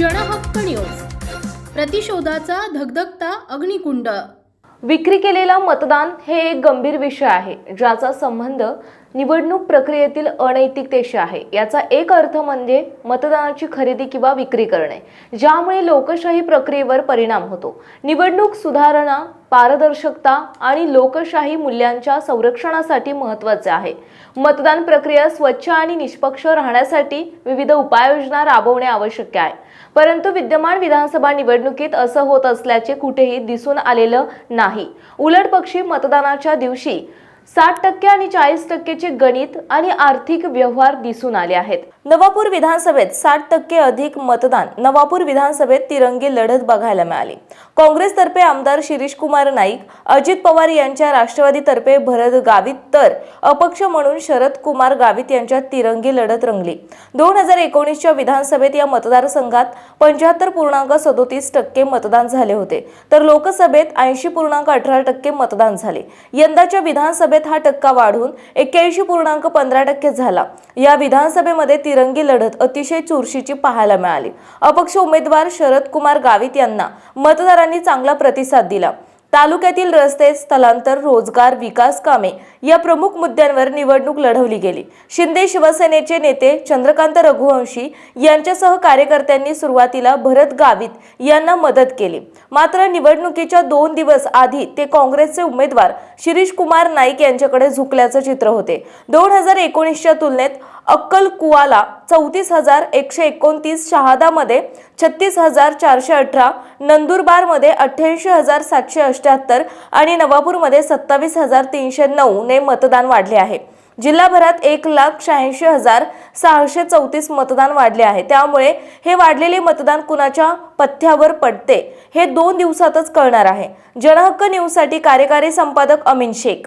क्षणहक्क news प्रतिशोधाचा धगधगता अग्निकुंड. विक्री केलेला मतदान हे एक गंभीर विषय आहे ज्याचा संबंध निवडणूक प्रक्रियेतील अनैतिकतेशी आहे. याचा एक अर्थ म्हणजे मतदानाची खरेदी किंवा विक्री करणे ज्यामुळे लोकशाही प्रक्रियेवर परिणाम होतो. निवडणूक सुधारणा पारदर्शकता आणि लोकशाही मूल्यांच्या संरक्षणासाठी महत्त्वाचे आहे. मतदान प्रक्रिया स्वच्छ आणि निष्पक्ष राहण्यासाठी विविध उपाययोजना राबवणे आवश्यक आहे. परंतु विद्यमान विधानसभा निवडणुकीत असं होत असल्याचे कुठेही दिसून आलेलं नाही. उलट पक्षी मतदानाच्या दिवशी साठ टक्के आणि चाळीस टक्केचे गणित आणि आर्थिक व्यवहार दिसून आले आहेत. नवापूर विधानसभेत साठ टक्के अधिक मतदान नवापूर विधानसभेत तिरंगी लढत बघायला मिळाली. काँग्रेसतर्फे आमदार शिरीष कुमार नाईक अजित पवार यांच्या राष्ट्रवादीतर्फे भरत गावित तर अपक्ष म्हणून शरद कुमार गावित यांच्यात तिरंगी लढत रंगली. दोन हजार एकोणीसच्या विधानसभेत या मतदारसंघात पंच्याहत्तर पूर्णांक सदोतीस टक्के मतदान झाले होते. तर लोकसभेत ऐंशी पूर्णांक अठरा टक्के मतदान झाले. यंदाच्या विधानसभेत हा टक्का वाढून एक्क्याऐंशी पूर्णांक पंधरा टक्के झाला. या विधानसभेमध्ये तिरंगी लढत अतिशय चुरशीची पाहायला मिळाली. अपक्ष उमेदवार शरद कुमार गावित यांना मतदारांनी चांगला प्रतिसाद दिला. तालुक्यातील रस्ते स्थलांतर रोजगार विकास कामे या प्रमुख मुद्द्यांवर निवडणूक लढवली गेली. शिंदे शिवसेनेचे नेते चंद्रकांत रघुवंशी यांच्यासह कार्यकर्त्यांनी सुरुवातीला भरत गावित यांना मदत केली. मात्र निवडणुकीच्या दोन दिवस आधी ते काँग्रेसचे उमेदवार शिरीष कुमार नाईक यांच्याकडे झुकल्याचं चित्र होते. दोन हजार एकोणीसच्या तुलनेत अक्कलकुवाला चौतीस हजार एकशे एकोणतीस शहादामध्ये छत्तीस हजार चारशे अठरा नंदुरबारमध्ये अठ्ठ्याऐंशी हजार सातशे अठ्ठ्याहत्तर आणि नवापूरमध्ये सत्तावीस हजार तीनशे नऊ ने मतदान वाढले आहे. जिल्हाभरात एक लाख शहाऐंशी हजार सहाशे चौतीस मतदान वाढले आहे. त्यामुळे हे वाढलेले मतदान कुणाच्या पथ्यावर पडते हे दोन दिवसातच कळणार आहे. जनहक्क न्यूजसाठी कार्यकारी संपादक अमीन शेख